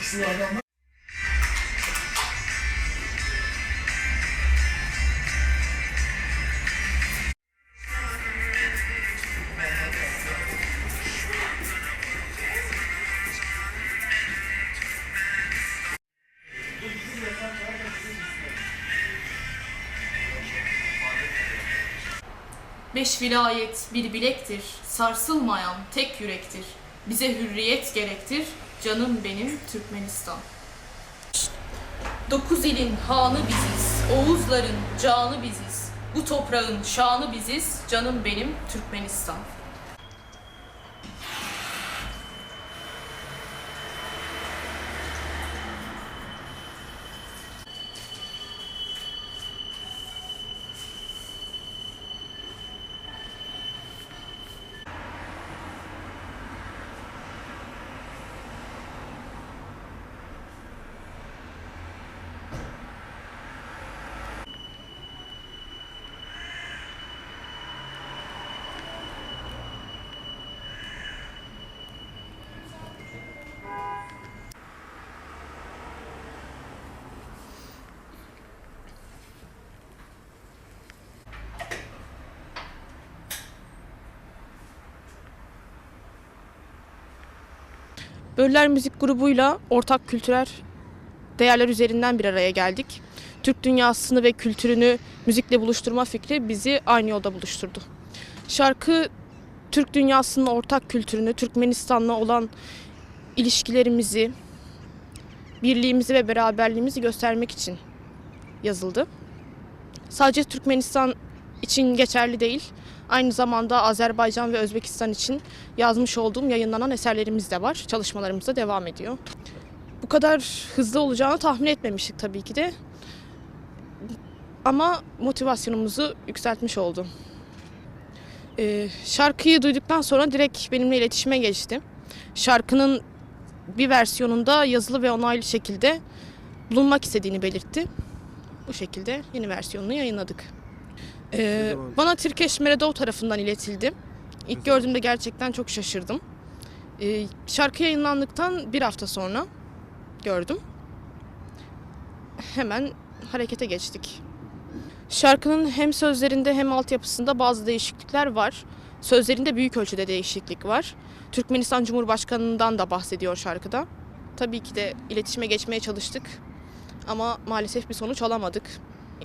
Şu adamlar Beş vilayet bir bilektir, sarsılmayan tek yürektir. Bize hürriyet gerektir, canım benim Türkmenistan. Dokuz ilin hanı biziz, Oğuzların canı biziz. Bu toprağın şanı biziz, canım benim Türkmenistan. Böller Müzik grubuyla ortak kültürel değerler üzerinden bir araya geldik. Türk dünyasını ve kültürünü müzikle buluşturma fikri bizi aynı yolda buluşturdu. Şarkı Türk dünyasının ortak kültürünü, Türkmenistan'la olan ilişkilerimizi, birliğimizi ve beraberliğimizi göstermek için yazıldı. Sadece Türkmenistan için geçerli değil, aynı zamanda Azerbaycan ve Özbekistan için yazmış olduğum yayınlanan eserlerimiz de var. Çalışmalarımız da devam ediyor. Bu kadar hızlı olacağını tahmin etmemiştik tabii ki de. Ama motivasyonumuzu yükseltmiş oldu. Ee, şarkıyı duyduktan sonra direkt benimle iletişime geçti. Şarkının bir versiyonunda yazılı ve onaylı şekilde bulunmak istediğini belirtti. Bu şekilde yeni versiyonunu yayınladık. Ee, bana Tirkeş Meredov tarafından iletildi. İlk gördüğümde gerçekten çok şaşırdım. Ee, şarkı yayınlandıktan bir hafta sonra gördüm. Hemen harekete geçtik. Şarkının hem sözlerinde hem altyapısında bazı değişiklikler var. Sözlerinde büyük ölçüde değişiklik var. Türkmenistan Cumhurbaşkanı'ndan da bahsediyor şarkıda. Tabii ki de iletişime geçmeye çalıştık ama maalesef bir sonuç alamadık.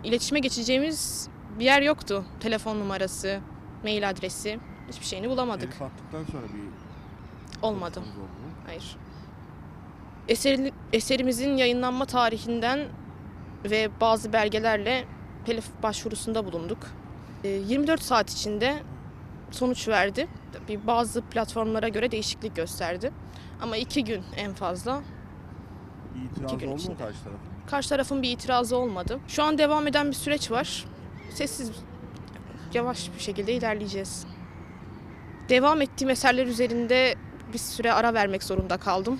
İletişime geçeceğimiz bir yer yoktu. Telefon numarası, mail adresi hiçbir şeyini bulamadık. Telif attıktan sonra bir Olmadı. çalışmanız oldu mu? Hayır. Eserin, eserimizin yayınlanma tarihinden ve bazı belgelerle telif başvurusunda bulunduk. Ee, 24 saat içinde sonuç verdi. Tabii bazı platformlara göre değişiklik gösterdi. Ama iki gün en fazla. Bir itiraz oldu mu karşı tarafın? Karşı tarafın bir itirazı olmadı. Şu an devam eden bir süreç var. Sessiz, yavaş bir şekilde ilerleyeceğiz. Devam ettiğim eserler üzerinde bir süre ara vermek zorunda kaldım.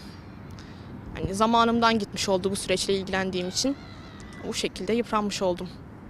Hani zamanımdan gitmiş oldu bu süreçle ilgilendiğim için. Bu şekilde yıpranmış oldum.